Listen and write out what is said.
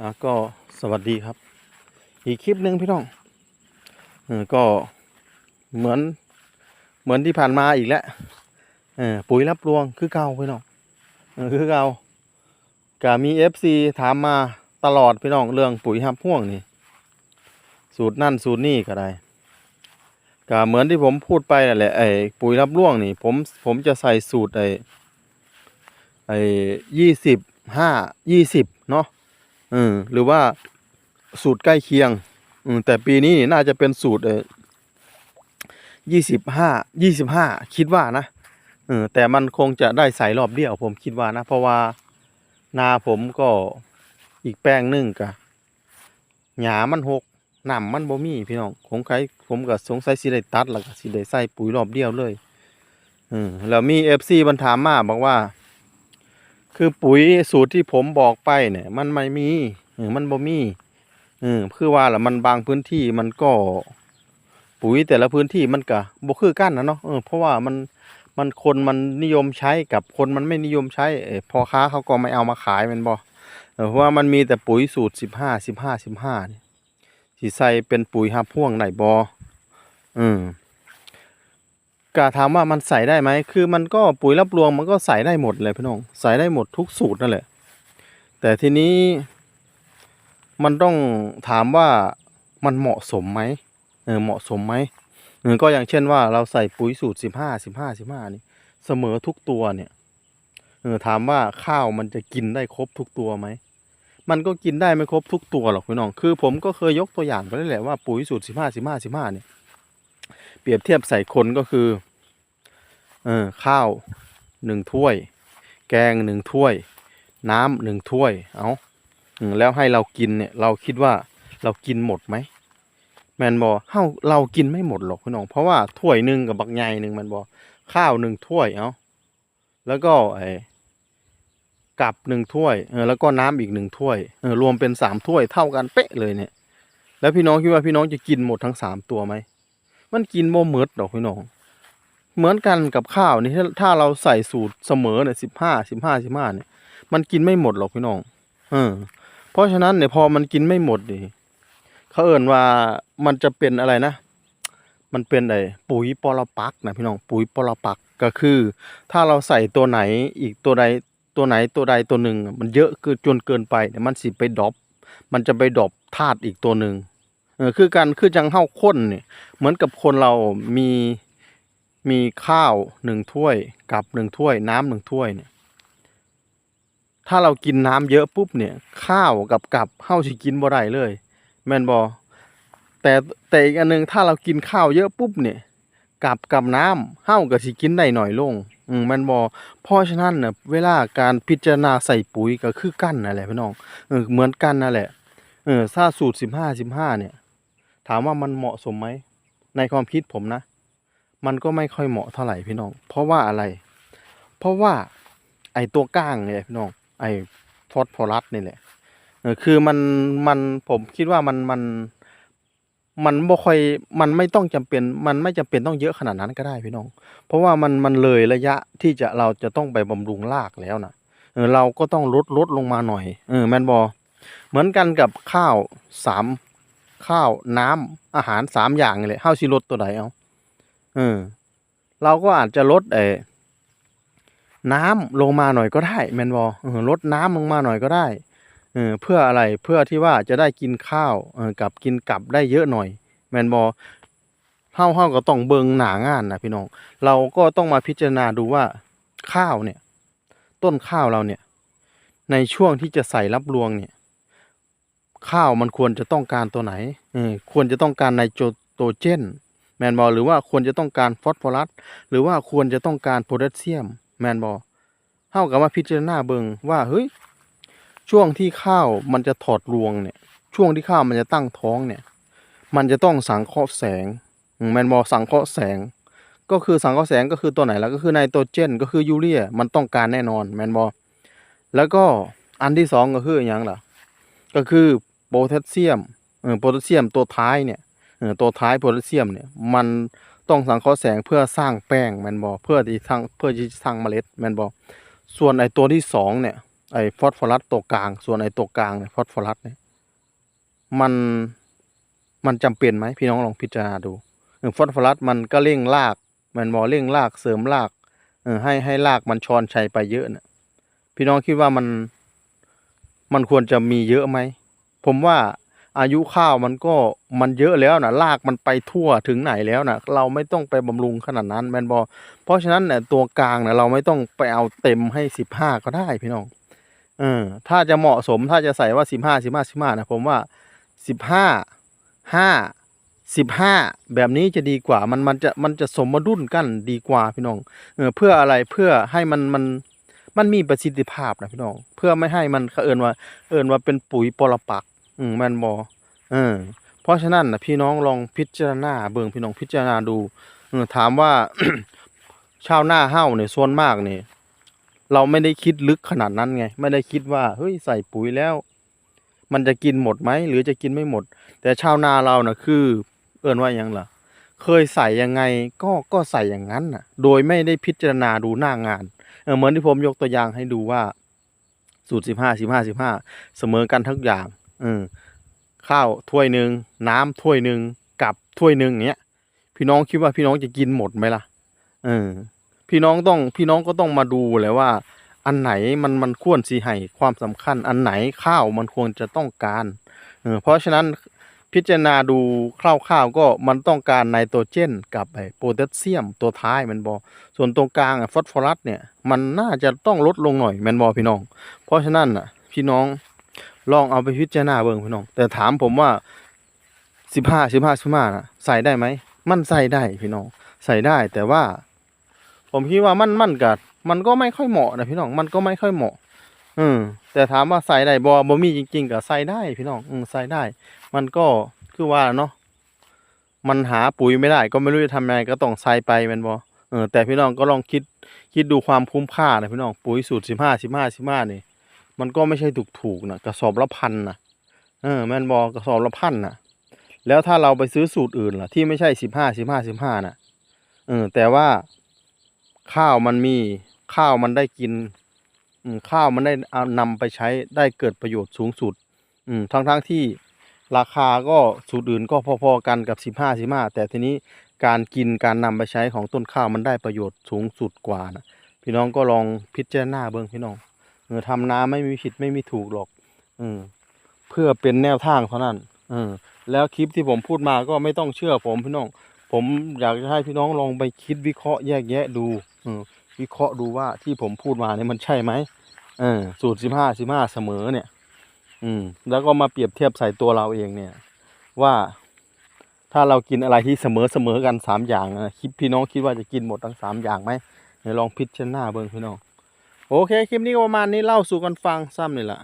อะก็สวัสดีครับ อีกคลิปหนึ่งพี่น้องเออก็เหมือนเหมือนที่ผ่านมาอีกแล้วเออปุ๋ยรับรวงคือเก่าพี่น้องเออคือเก่าก็มีเอฟซีถามมาตลอดพี่น้องเรื่องปุ๋ยหับพ่วงนี่ สูตรนั่นสูตรนี่ก็ได้ก็เหมือนที่ผมพูดไปนั่นแหละไอ้ปุ๋ยรับร่วงนี่ผมผมจะใส่สูตรไอ้ไอ้ยี่สิบห้ายี่สิบเนาะ เออหรือว่าสูตรใกล้เคียง อืมแต่ปีนี้น่าจะเป็นสูตรเออยี่สิบห้ายี่สิบห้าคิดว่านะเออแต่มันคงจะได้ใส่รอบเดียวผมคิดว่านะ เพราะว่านาผมก็อีกแป้งหนึ่งกะหยามันหกหนำมันบ่มีพี่น้องผมใครผมก็สงสัยสิได้ตัดแล้วก็สิได้ใส่ปุ๋ยรอบเดียวเลยอืมแล้วมีเอฟซีมันถามมาบอกว่า คือปุ๋ยสูตรที่ผมบอกไปเนี่ย มันไม่มีเออมันบ่มีเออคือว่าละมันบางพื้นที่มันก็ปุ๋ยแต่ละพื้นที่มันก็บ่คือกันนะเนาะเออเพราะว่ามันมันคนมันนิยมใช้กับคนมันไม่นิยมใช้เออพอค้าเขาก็ไม่เอามาขายมันบ่เพราะว่ามันมีแต่ปุ๋ยสูตรสิบห้าสิบห้าสิบห้านี่สิใส่เป็นปุ๋ยหับพ่วงไหนบ่อืม กาถามว่ามันใส่ได้ไหม คือมันก็ปุ๋ยรับรวงมันก็ใส่ได้หมดเลยพี่น้อง ใส่ได้หมดทุกสูตรนั่นแหละ แต่ทีนี้มันต้องถามว่ามันเหมาะสมไหมเออเหมาะสมไหมเออก็อย่างเช่นว่าเราใส่ปุ๋ยสูตรสิบห้าสิบห้าสิบห้านี่เสมอทุกตัวเนี่ยเออถามว่าข้าวมันจะกินได้ครบทุกตัวไหม มันก็กินได้ไม่ครบทุกตัวหรอกพี่น้อง คือผมก็เคยยกตัวอย่างไปแล้วแหละว่าปุ๋ยสูตรสิบห้าสิบห้าสิบห้าเนี่ย เปรียบเทียบใส่คนก็คือเออข้าวหนึ่งถ้วย แกงหนึ่งถ้วย น้ำหนึ่งถ้วย เอาแล้วให้เรากินเนี่ยเราคิดว่าเรากินหมดไหมแมนบอเฮาเรากินไม่หมดหรอกพี่น้อง เพราะว่าถ้วยหนึ่งกับบักใหญ่หนึ่งแมนบอข้าวหนึ่งถ้วยเอาแล้วก็ไอ้กับหนึ่งถ้วยเออแล้วก็น้ำอีกหนึ่งถ้วยเออรวมเป็นสามถ้วยเท่ากันเป๊ะเลยเนี่ย แล้วพี่น้องคิดว่าพี่น้องจะกินหมดทั้งสามตัวไหม มันกินโมเมิดดอกพี่น้อง เหมือนกันกับข้าวนี่ถ้าเราใส่สูตรเสมอเนี่ยสิบห้าสิบห้าสิบห้าเนี่ย มันกินไม่หมดหรอกพี่น้อง เออ เพราะฉะนั้นเนี่ยพอมันกินไม่หมดดิเขาเอ่นว่ามันจะเป็นอะไรนะ มันเป็นอะไอ้ปุ๋ยปรปักนะพี่น้อง ปุ๋ยปรปักก็คือ ถ้าเราใส่ตัวไหนอีกตัวใดตัวไหนตัวใดตัวหนึ่งมันเยอะเกินจนเกินไปเนี่ยมันสิไปดรอปมันจะไปดรอปธาตุอีกตัวหนึ่ง เออคือการคือจังเฮ้าข้นเนี่ยเหมือนกับคนเรามีมีข้าวหนึ่งถ้วยกับหนึ่งถ้วย น้ำหนึ่งถ้วยเนี่ย ถ้าเรากินน้ำเยอะปุ๊บเนี่ย ข้าวกับกับเฮ้าสิกินบ่ได้เลย แม่นบอแต่แต่อีกอันหนึงถ้าเรากินข้าวเยอะปุ๊บเนี่ยกับกับน้ำเฮ้าก็สิกินได้หน่อยลง อืมแม่นบอเพราะฉะนั้นเนี่ยเวลาการพิจารณาใส่ปุ๋ยก็คือกั้นนั่นแหละพี่น้องเออเหมือนกันนั่นแหละเออถ้าสูตรสิบห้าสิบห้าเนี่ย ถามว่ามันเหมาะสมไหม ในความคิดผมนะ มันก็ไม่ค่อยเหมาะเท่าไหร่พี่น้อง เพราะว่าอะไร เพราะว่าไอตัวก้างเนี่ยพี่น้อง ไอฟอสฟอรัสนี่แหละคือมันมันผมคิดว่ามันมันมันบ่ค่อยมันไม่ต้องจำเป็น มันไม่จำเป็นต้องเยอะขนาดนั้นก็ได้พี่น้อง เพราะว่ามันมันเลยระยะที่จะเราจะต้องไปบำรุงรากแล้วนะเออเราก็ต้องลดลดลงมาหน่อย เออแมนบอเหมือนกันกับข้าวสาม ข้าวน้ำอาหารสามอย่างนี่แหละเฮาสิลดตัวใดเอาเออ เราก็อาจจะลดเออน้ำลงมาหน่อยก็ได้แมนบอลดน้ำลงมาหน่อยก็ได้เออเพื่ออะไรเพื่อที่ว่าจะได้กินข้าวเออกับกินกลับได้เยอะหน่อย แมนบอเฮาเฮาก็ต้องเบิงหนางานนะพี่น้อง เราก็ต้องมาพิจารณาดูว่าข้าวเนี่ย ต้นข้าวเราเนี่ย ในช่วงที่จะใส่รับรวงเนี่ย ข้าวมันควรจะต้องการตัวไหนเออควรจะต้องการไนโตรเจนแมนบอลหรือว่าควรจะต้องการฟอสฟอรัสหรือว่าควรจะต้องการโพแทสเซียมแมนบอลเท่ากับว่าพิจารณาเบิงว่าเฮ้ยช่วงที่ข้าวมันจะถอดรวงเนี่ย ช่วงที่ข้าวมันจะตั้งท้องเนี่ย มันจะต้องสังเคราะห์แสงแมนบอลสังเคราะห์แสง ก็คือสังเคราะห์แสงก็คือตัวไหนแล้วก็คือไนโตรเจน ก็คือยูเรียมันต้องการแน่นอนแมนบอลแล้วก็อันที่สองก็คืออย่างล่ะก็คือ โพแทสเซียมเออโพแทสเซียมตัวท้ายเนี่ยเออตัวท้ายโพแทสเซียมเนี่ยมันต้องสังเคราะห์แสงเพื่อสร้างแป้งแมนบอเพื่อที่สร้างเพื่อที่สร้างเมล็ดแมนบอส่วนไอตัวที่สองเนี่ยไอฟอสฟอรัสตัวกลาง ส่วนไอตัวกลางเนี่ยฟอสฟอรัสเนี่ยมันมันจำเป็นไหมพี่น้องลองพิจารณาดูฟอสฟอรัสมันก็เร่งรากมันมอเร่งรากเสริมรากเออให้ให้รากมันชอนชัยไปเยอะเนะพี่น้องคิดว่ามันมันควรจะมีเยอะไหม ผมว่าอายุข้าวมันก็มันเยอะแล้วนะรากมันไปทั่วถึงไหนแล้วนะเราไม่ต้องไปบำรุงขนาดนั้นแมนบอเพราะฉะนั้นเนี่ยตัวกลางเนี่ยเราไม่ต้องไปเอาเต็มให้สิบห้าก็ได้พี่น้องเออถ้าจะเหมาะสมถ้าจะใส่ว่าสิบห้าสิบห้าสิบห้านะผมว่าสิบห้าห้าสิบห้าแบบนี้จะดีกว่ามันมันจะมันจะสมดุลกันดีกว่าพี่น้องเออเพื่ออะไรเพื่อให้มันมันมันมีประสิทธิภาพนะพี่น้อง เพื่อไม่ให้มันเขาเอินว่า เอินว่าเป็นปุ๋ยปรปัก อืมแมนบอเออ เพราะฉะนั้นนะพี่น้องลองพิจารณาเบิ่งพี่น้องพิจารณาดูเออถามว่า ชาวนาเฮ้าเนี่ยส่วนมากเนี่ยเราไม่ได้คิดลึกขนาดนั้นไง ไม่ได้คิดว่าเฮ้ยใส่ปุ๋ยแล้ว มันจะกินหมดไหมหรือจะกินไม่หมด แต่ชาวนาเรานะคือ เอินว่ายังล่ะ เคยใส่ยังไงก็ก็ใส่อย่างนั้นน่ะ โดยไม่ได้พิจารณาดูหน้างานเเหมือนที่ผมยกตัวอย่างให้ดูว่าสูตรสิบห้าสิบห้าสิบห้าเสมอกันทุกอย่าง เออข้าวถ้วยหนึ่งน้ำถ้วยหนึ่งกับถ้วยหนึ่งเนี้ย พี่น้องคิดว่าพี่น้องจะกินหมดไหมล่ะ เออ พี่น้องต้องพี่น้องก็ต้องมาดูแหละว่า อันไหนมันมันควรสีให้ความสำคัญ อันไหนข้าวมันควรจะต้องการเออเพราะฉะนั้นพิจารณาดูคร่าวๆก็มันต้องการไนโตรเจนกับไอโพแทสเซียมตัวท้ายมันบอส่วนตรงกลางอะฟอสฟอรัสเนี่ยมันน่าจะต้องลดลงหน่อยแมนบอพี่น้อง เพราะฉะนั้นน่ะพี่น้อง ลองเอาไปพิจารณาเบิ่งพี่น้อง แต่ถามผมว่าสิบห้าสิบห้าสิบห้านะใส่ได้ไหม มันใส่ได้พี่น้อง ใส่ได้แต่ว่า ผมคิดว่ามันมันกัดมันก็ไม่ค่อยเหมาะนะพี่น้อง มันก็ไม่ค่อยเหมาะ อืมแต่ถามว่าใส่ได้บ่บ่มีจริง ๆก็ใส่ได้พี่น้อง อืมใส่ได้ มันก็คือว่าเนาะ มันหาปุ๋ยไม่ได้ ก็ไม่รู้จะทำยังไงก็ต้องใส่ไปมันบ่เออแต่พี่น้องก็ลองคิดคิดดูความคุ้มค่านะพี่น้องปุ๋ยสูตรสิบห้าสิบห้าสิบห้านี่ มันก็ไม่ใช่ถูกถูกนะกระสอบละพันนะเออแม่นบอกระสอบละพันนะแล้วถ้าเราไปซื้อสูตรอื่นล่ะ ที่ไม่ใช่สิบห้าสิบห้าสิบห้าน่ะเออแต่ว่าข้าวมันมีข้าวมันได้กินข้าวมันได้เอานำไปใช้ได้เกิดประโยชน์สูงสุดอืมทั้งทั้งๆที่ราคาก็สูตรอื่นก็พอๆกันกับสิบห้าสิบห้าแต่ทีนี้การกินการนำไปใช้ของต้นข้าวมันได้ประโยชน์สูงสุดกว่านะพี่น้องก็ลองพิจารณาเบิ่งพี่น้อง ออทำนาไม่มีผิดไม่มีถูกหรอก อืม เพื่อเป็นแนวทางเท่านั้นเออแล้วคลิปที่ผมพูดมาก็ไม่ต้องเชื่อผมพี่น้อง ผมอยากจะให้พี่น้องลองไปคิดวิเคราะห์แยกแยะดูเออวิเคราะห์ดูว่าที่ผมพูดมาเนี่ยมันใช่ไหมเออสูตรสิบห้าสิบห้าเสมอเนี่ย อืม แล้วก็มาเปรียบเทียบใส่ตัวเราเองเนี่ย ว่าถ้าเรากินอะไรที่เสมอเสมอกันสามอย่างนะคิดพี่น้องคิดว่าจะกินหมดทั้งสามอย่างไหมลองพิจารณาเบิ่งพี่น้อง โอเค คลิปนี้ก็ประมาณนี้เล่าสู่กันฟังซ้ำนี่แหละ